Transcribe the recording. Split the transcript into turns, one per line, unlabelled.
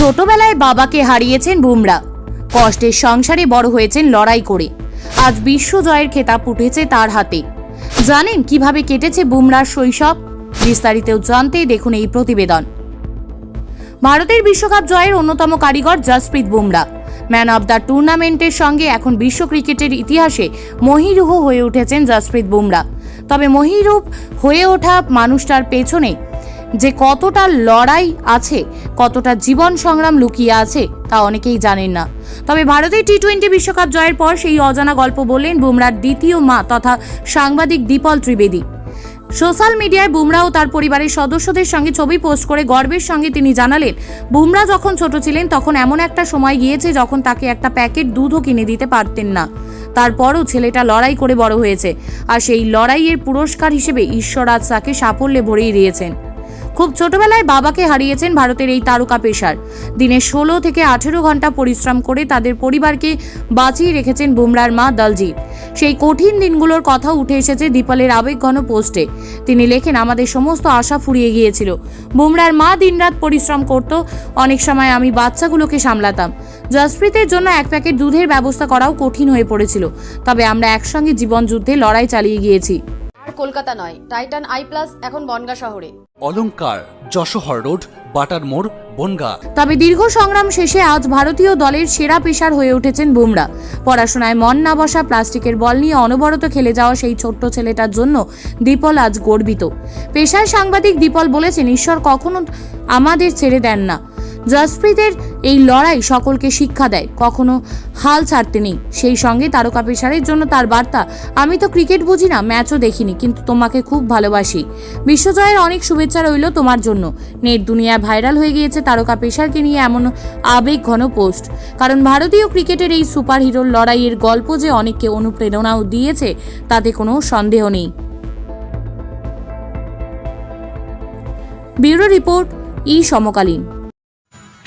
ছোটবেলায় বাবাকে হারিয়েছেন বুমরা। কষ্টের সংসারে বড় হয়েছেন লড়াই করে। আজ বিশ্ব জয়ের খেতাব উঠেছে তার হাতে। জানেন কীভাবে কেটেছে বুমরার শৈশব? বিস্তারিত জানতে দেখুন এই প্রতিবেদন। ভারতের বিশ্বকাপ জয়ের অন্যতম কারিগর Jasprit Bumrah. Man of the টুর্নামেন্টের সঙ্গে এখন বিশ্ব ক্রিকেটের ইতিহাসে মহিরুহ হয়ে উঠেছেন জসপ্রীত বুমরা। তবে মহিরূপ হয়ে ওঠা মানুষটার পেছনে যে কতটা লড়াই আছে, কতটা জীবন সংগ্রাম লুকিয়ে আছে, তা অনেকেই জানেন না। তবে ভারতের টি টোয়েন্টি বিশ্বকাপ জয়ের পর সেই অজানা গল্প বললেন বুমরার দ্বিতীয় মা তথা সাংবাদিক দীপল ত্রিবেদী। সোশ্যাল মিডিয়ায় বুমরা ও তার পরিবারের সদস্যদের সঙ্গে ছবি পোস্ট করে গর্বের সঙ্গে তিনি জানালেন বুমরা যখন ছোট ছিলেন তখন এমন একটা সময় গিয়েছে যখন তাকে একটা প্যাকেট দুধও কিনে দিতে পারতেন না। তারপরও ছেলেটা লড়াই করে বড় হয়েছে, আর সেই লড়াইয়ের পুরস্কার হিসেবে ঈশ্বর আজ তাকে সাফল্যে ভরিয়ে দিয়েছেন। খুব ছোটবেলায় বাবাকে হারিয়েছেন ভারতের এই তারকা পেশার দিনে ষোলো থেকে আঠেরো ঘণ্টা পরিশ্রম করে তাদের পরিবারকে বাঁচিয়ে রেখেছেন বুমরার মা দলজিৎ। সেই কঠিন দিনগুলোর কথা উঠে এসেছে দীপালের আবেগঘন পোস্টে। তিনি লেখেন, আমাদের সমস্ত আশা ফুরিয়ে গিয়েছিল। বুমরার মা দিনরাত পরিশ্রম করত, অনেক সময় আমি বাচ্চাগুলোকে সামলাতাম। জসপ্রীতের জন্য এক প্যাকেট দুধের ব্যবস্থা করাও কঠিন হয়ে পড়েছিল। তবে আমরা একসঙ্গে জীবন যুদ্ধে লড়াই চালিয়ে গিয়েছি।
কলকাতা নয় টাইটান আই প্লাস এখন বনগা শহরে।
অলংকার যশোহর রোড বাটার মোড় বনগা।
তবে দীর্ঘ সংগ্রাম শেষে আজ ভারতীয় দলের সেরা পেশার হয়ে উঠেছেন বুমরা। পড়াশোনায় মন না বসা প্লাস্টিকের বল নিয়ে অনবরত খেলে যাওয়া সেই ছোট্ট ছেলেটার জন্য দীপল আজ গর্বিত। পেশার সাংবাদিক দীপল বলেছেন ঈশ্বর কখনো আমাদের ছেড়ে দেন না। জসপ্রীতের এই লড়াই সকলকে শিক্ষা দেয়। কখনো হাল ছাড়তে নেই। সেই সঙ্গে তারকা পেশারের জন্য তার বার্তা, আমি তো ক্রিকেট বুঝি না, ম্যাচও দেখিনি, কিন্তু তোমাকে খুব ভালোবাসি। বিশ্বজয়ের অনেক শুভেচ্ছা রইল তোমার জন্য। নেট দুনিয়ায় ভাইরাল হয়ে গিয়েছে তারকা পেশারকে নিয়ে এমন আবেগ ঘন পোস্ট। কারণ ভারতীয় ক্রিকেটের এই সুপারহিরোর লড়াইয়ের গল্প যে অনেককে অনুপ্রেরণাও দিয়েছে, তাতে কোনো সন্দেহ নেই। ব্যুরো রিপোর্ট, ই সমকালীন।